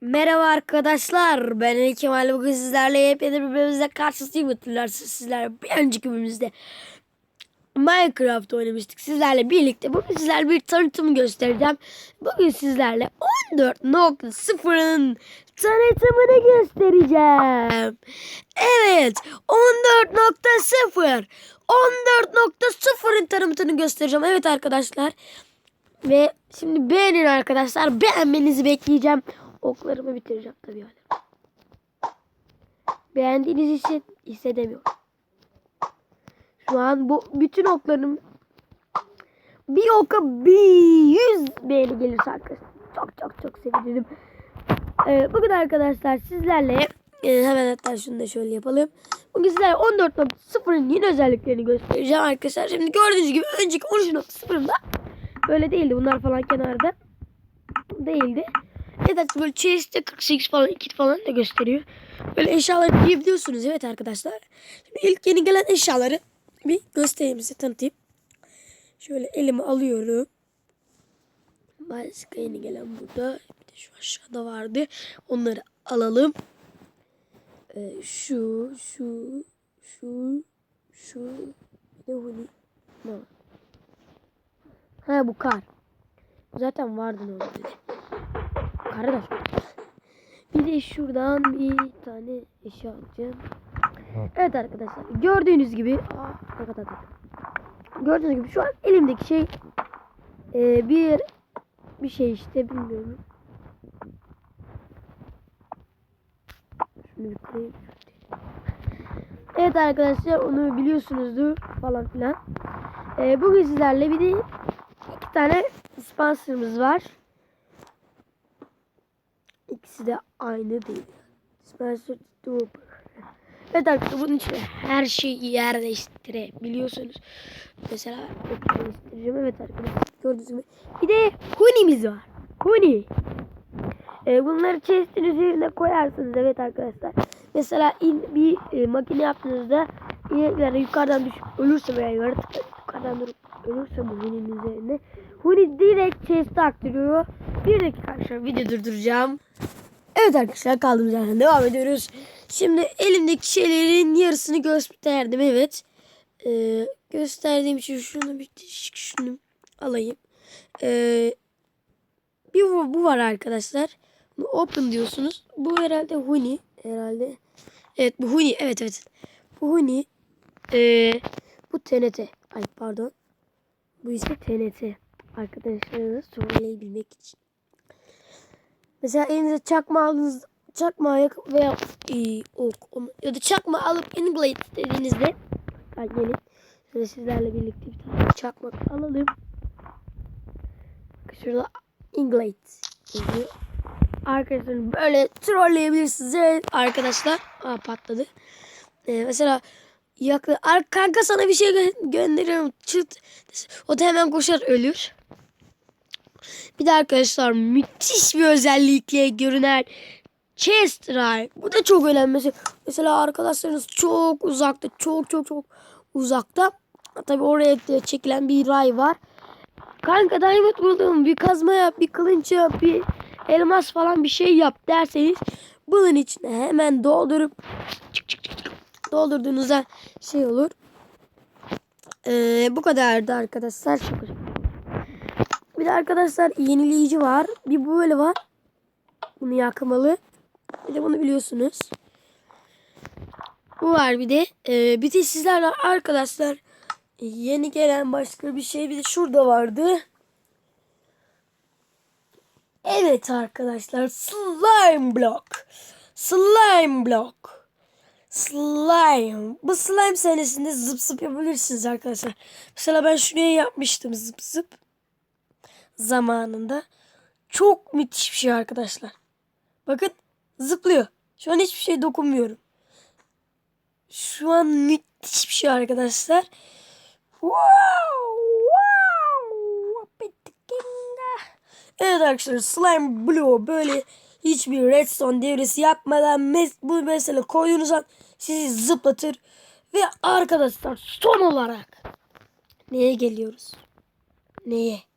Merhaba arkadaşlar. Ben Ali Kemal. Bugün sizlerle yepyeni bir bölümümüzde karşınızdayım. Hatırlarsınız sizler bir önceki bölümümüzde Minecraft oynamıştık sizlerle birlikte. Bugün sizlerle bir tanıtım göstereceğim. Bugün sizlerle 14.0'ın tanıtımını göstereceğim. Evet 14.0 14.0'ın tanıtımını göstereceğim. Evet arkadaşlar. Ve şimdi beğenin arkadaşlar. Beğenmenizi bekleyeceğim. Oklarımı bitireceğim tabii yani. Beğendiğinizi hisset, hissedemiyorum. Şu an bu bütün oklarım bir oka bir yüz beğeni gelirse arkadaşlar. Çok çok çok sevinirim. Ee, bugün arkadaşlar sizlerle e, hemen hatta şunu da şöyle yapalım. Bugün sizlerle 14.0'ın yeni özelliklerini göstereceğim arkadaşlar. Şimdi gördüğünüz gibi önceki 13.0'ında böyle değildi. Bunlar falan kenarda değildi. Evet böyle chest'te 48 falan 2 falan da gösteriyor. Böyle eşyaları giyebiliyorsunuz evet arkadaşlar. Şimdi ilk yeni gelen eşyaları bir göstereyim size tanıtayım. Şöyle elime alıyorum. Başka yeni gelen burada. Bir de şu aşağıda vardı. Onları alalım. Ee, şu, şu, şu, şu. Bu ne? Ne var? Ha bu kar. Zaten vardı normalde. Karı çok. Bir de şuradan bir tane eşya alacağım. Evet arkadaşlar gördüğünüz gibi Aa, ne kadar gördüğünüz gibi şu an elimdeki şey e, bir bir şey işte bilmiyorum. Şunu bir koyayım. Evet arkadaşlar onu biliyorsunuzdur falan filan. E, bugün sizlerle bir de iki tane sponsorımız var. İkisi de aynı değil. Spencer Trooper. Evet arkadaşlar bunun için her şeyi yer değiştirebiliyorsunuz. Mesela değiştireceğim. Evet arkadaşlar gördüğünüz gibi. Bir de Huni'miz var. Huni. Ee, bunları chest'in üzerine koyarsınız. Evet arkadaşlar. Mesela in, bir e, makine yaptığınızda inekler yukarıdan düşüp ölürse veya yaratıklar yukarıdan durup ölürse bu Huni'nin üzerine Huni direkt chest'e aktarıyor. Bir dakika arkadaşlar video durduracağım. Evet arkadaşlar kaldığımız yerden devam ediyoruz. Şimdi elimdeki şeylerin yarısını gösterdim evet. Ee, gösterdiğim için şunu bir şunu alayım. Ee, bir bu, bu var arkadaşlar. Bunu open diyorsunuz. Bu herhalde Huni herhalde. Evet bu Huni evet evet. Bu Huni. Ee, bu TNT. Ay pardon. Bu ise TNT. Arkadaşlarınızı söyleyebilmek için. Mesela elinize çakma aldınız, çakma yak veya e, ok onu, ya da çakma alıp Inglade dediğinizde ben gelin şöyle sizlerle birlikte bir tane çakmak alalım. Şurada Inglade yazıyor. Arkadaşlar böyle trolleyebilirsiniz evet arkadaşlar. Aa patladı. Ee, mesela yakla kanka sana bir şey gö- gönderiyorum. Çıt. O da hemen koşar ölür. Bir de arkadaşlar müthiş bir özellikle görünen chest drive. Bu da çok önemli. Mesela, arkadaşlarınız çok uzakta. Çok çok çok uzakta. Tabi oraya çekilen bir ray var. Kanka diamond buldum. Bir kazma yap, bir kılınç yap, bir elmas falan bir şey yap derseniz bunun içine hemen doldurup çık çık çık doldurduğunuzda şey olur. Ee, bu kadardı arkadaşlar. Çok bir de arkadaşlar yenileyici var. Bir böyle var. Bunu yakmalı. Bir de bunu biliyorsunuz. Bu var bir de. Ee, bir de sizlerle arkadaşlar yeni gelen başka bir şey bir de şurada vardı. Evet arkadaşlar slime block. Slime block. Slime. Bu slime senesinde zıp zıp yapabilirsiniz arkadaşlar. Mesela ben şuraya yapmıştım zıp zıp zamanında. Çok müthiş bir şey arkadaşlar. Bakın zıplıyor. Şu an hiçbir şey dokunmuyorum. Şu an müthiş bir şey arkadaşlar. Wow! Wow! Evet arkadaşlar Slime Blue böyle hiçbir redstone devresi yapmadan mes bu mesela koyduğunuz an sizi zıplatır. Ve arkadaşlar son olarak neye geliyoruz? Neye?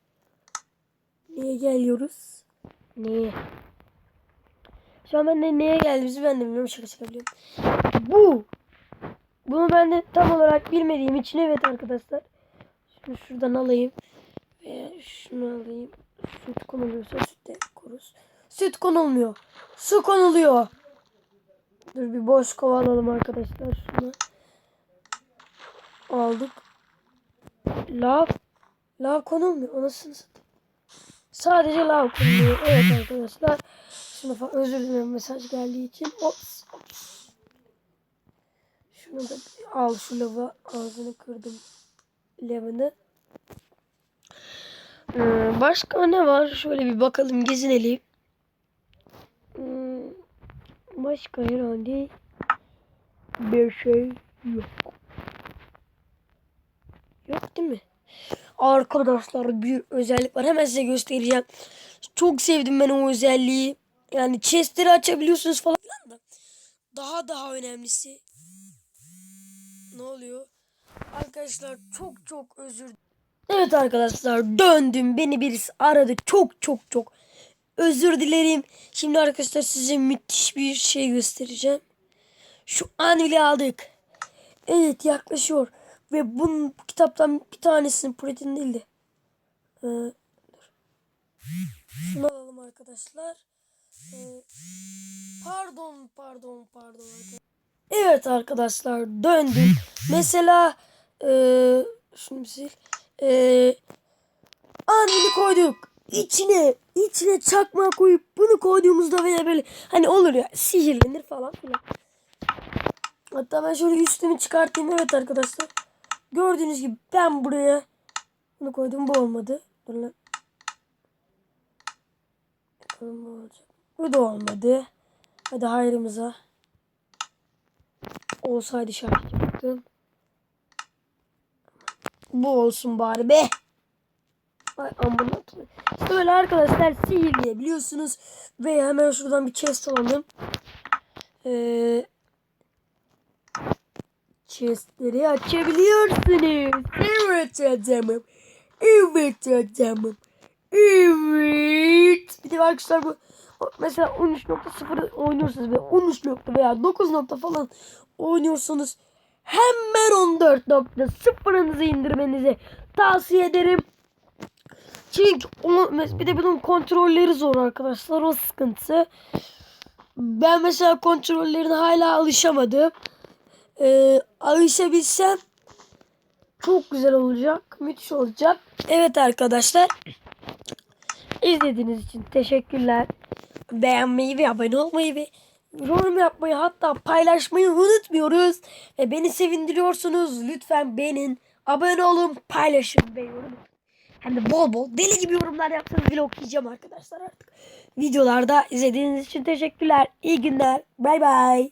Neye geliyoruz? Neye? Şu an ben de neye geldiğimizi ben de bilmiyorum. Şaka şaka biliyorum. Bu. Bunu ben de tam olarak bilmediğim için evet arkadaşlar. Şunu şuradan alayım. Ve şunu alayım. Süt konuluyorsa süt de koruz. Süt konulmuyor. Su konuluyor. Dur bir boş kova alalım arkadaşlar. Şunu aldık. Lav. Lav konulmuyor. Anasını. Sadece lav konuluyor. Evet arkadaşlar. Şunu falan özür dilerim mesaj geldiği için. Ops. ops. Şunu da al şu lava. Ağzını kırdım. Lavını. Ee, başka ne var? Şöyle bir bakalım gezinelim. Hmm, başka herhalde bir şey yok. Yok değil mi? Arkadaşlar bir özellik var. Hemen size göstereceğim. Çok sevdim ben o özelliği. Yani chestleri açabiliyorsunuz falan da. Daha daha önemlisi. Ne oluyor? Arkadaşlar çok çok özür Evet arkadaşlar döndüm. Beni birisi aradı. Çok çok çok özür dilerim. Şimdi arkadaşlar size müthiş bir şey göstereceğim. Şu anvili aldık. Evet yaklaşıyor. Ve bunun bu kitaptan bir tanesinin protein değildi. Ee, dur. Şunu alalım arkadaşlar. Ee, pardon pardon pardon. arkadaşlar. Evet arkadaşlar döndüm. Mesela ee, şunu sil. Ee, anvili koyduk. İçine içine çakma koyup bunu koyduğumuzda veya böyle hani olur ya sihirlenir falan filan. Hatta ben şöyle üstümü çıkartayım. Evet arkadaşlar. Gördüğünüz gibi ben buraya bunu koydum. Bu olmadı. Dur lan. Bu olacak. Bu da olmadı. Hadi hayrımıza. Olsaydı şahit yaptım. Bu olsun bari be. Ay amına böyle arkadaşlar sihir biliyorsunuz. Ve hemen şuradan bir chest alalım. Eee chestleri açabiliyorsunuz. Evet adamım. Evet adamım. Evet. Bir de arkadaşlar bu mesela 13.0 oynuyorsunuz ve 13 nokta veya 9 nokta falan oynuyorsunuz. Hemen 14.0'ınızı indirmenizi tavsiye ederim. Çünkü o, bir de bunun kontrolleri zor arkadaşlar. O sıkıntı. Ben mesela kontrollerine hala alışamadım e, alışabilsem çok güzel olacak. Müthiş olacak. Evet arkadaşlar. İzlediğiniz için teşekkürler. Beğenmeyi ve abone olmayı ve yorum yapmayı hatta paylaşmayı unutmuyoruz. Ve beni sevindiriyorsunuz. Lütfen beğenin. Abone olun. Paylaşın ve yorum. Hem de bol bol deli gibi yorumlar yapsanız bile okuyacağım arkadaşlar artık. Videolarda izlediğiniz için teşekkürler. İyi günler. Bay bay.